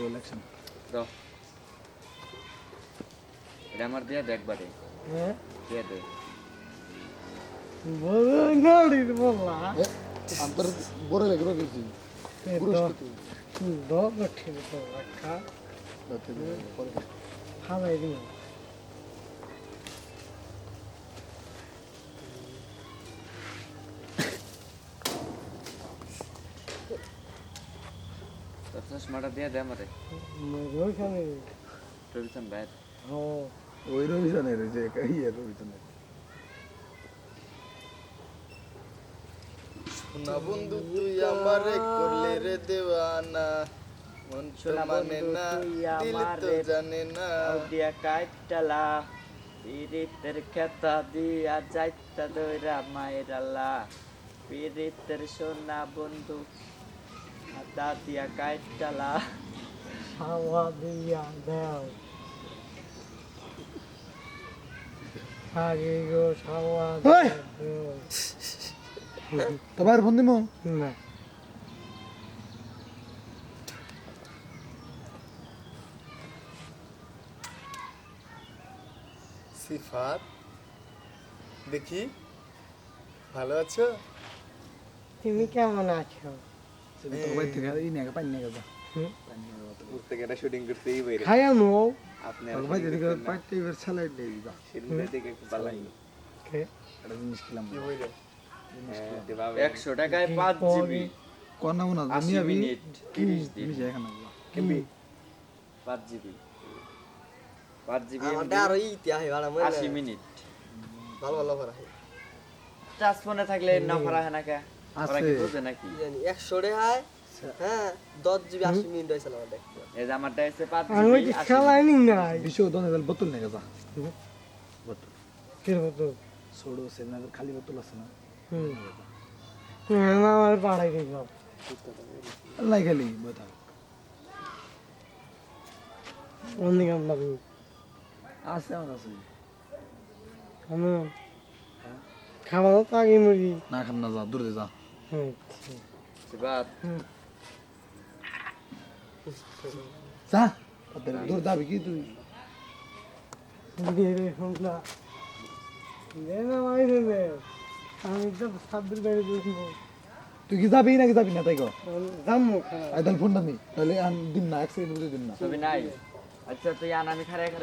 Roll action দাও এটা আমার দিয়ে দে একবারে। হ্যাঁ? দিয়ে দে। বলো নাড়ি তোর চশমাটা দিয়ে দে আমারে ওইখানে রবিশন ভাই ও ওই রবিশনের যে ইয়ে রবিশনের না বন্ধু তুই আমারে করলে রে দেওয়ানা মন মানে না দিল তো জানে না দিয়া কাটলা পিরিতের খেতা দিয়া যাইতা দইরা মায়ের আল্লাহ পিরিতের সোনা বন্ধু হাতা দিয়া কাটলা হাওয়া দিয়া দাও আগে গো হাওয়া! তোমার ফোন না। সিফাত দেখি ভালো আছো? তুমি কেমন আছো? একশো টাকায় পাঁচ জিবি তিরিশ দিন পাঁচ জিবি পাঁচ জিবি আরও ভাড়া আশি মিনিট ভালো ভালো ভাড়া টাচ ফোনে থাকলে না ফারা হয় না কি আছে। নাকি? জানি হ্যাঁ জিবি মিনিট এই যে আমারটা নাই। নিয়ে গেছে কে ছোড়ো সেনা খালি বোতল আছে না। হুম। হ্যাঁ, আমার পাড়াই দিল নাই খালি বোতল। অনেক আমরা আছে আমার আমি খাওয়া তো আগে মরি না খান না যা দূরে যা। সিবাত যা ওদের দূর যাবি কি তুই দেবে আমি তো সাব্বির বেড়ে দেখব তুই কি যাবি নাকি যাবি না তাই কো যাব খাওয়া আই তাহলে ফোনটা নি তাহলে দিন না এক সেকেন্ড দিন না আচ্ছা তুই আন আমি খারে খারে